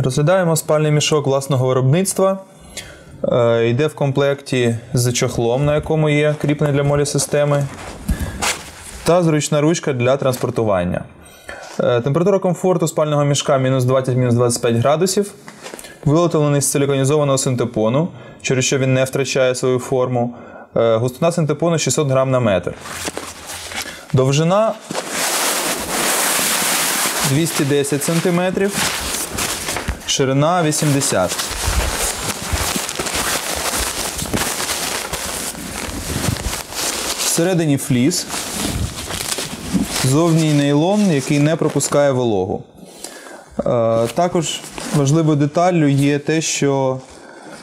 Розглядаємо спальний мішок власного виробництва. Е, Йде в комплекті з чохлом, на якому є кріплення для молі системи, та зручна ручка для транспортування. Е, Температура комфорту спального мішка мінус 20-25 градусів. Виготовлений з силіконізованого синтепону, через що він не втрачає свою форму. Е, Густина синтепону 600 грам на метр. Довжина 210 см, ширина 80 Всередині фліс, зовній нейлон, який не пропускає вологу. Е, Також важливою деталлю є те, що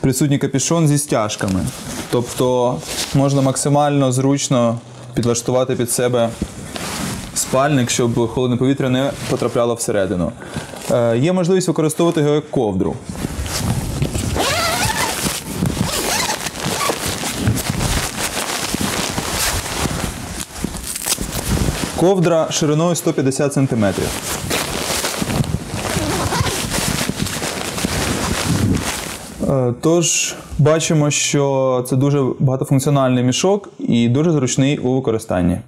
присутній капюшон зі стяжками. Тобто можна максимально зручно підлаштувати під себе спальник, щоб холодне повітря не потрапляло всередину. Е, Є можливість використовувати його як ковдру. Ковдра шириною 150 см. Е, Тож бачимо, що це дуже багатофункціональний мішок і дуже зручний у використанні.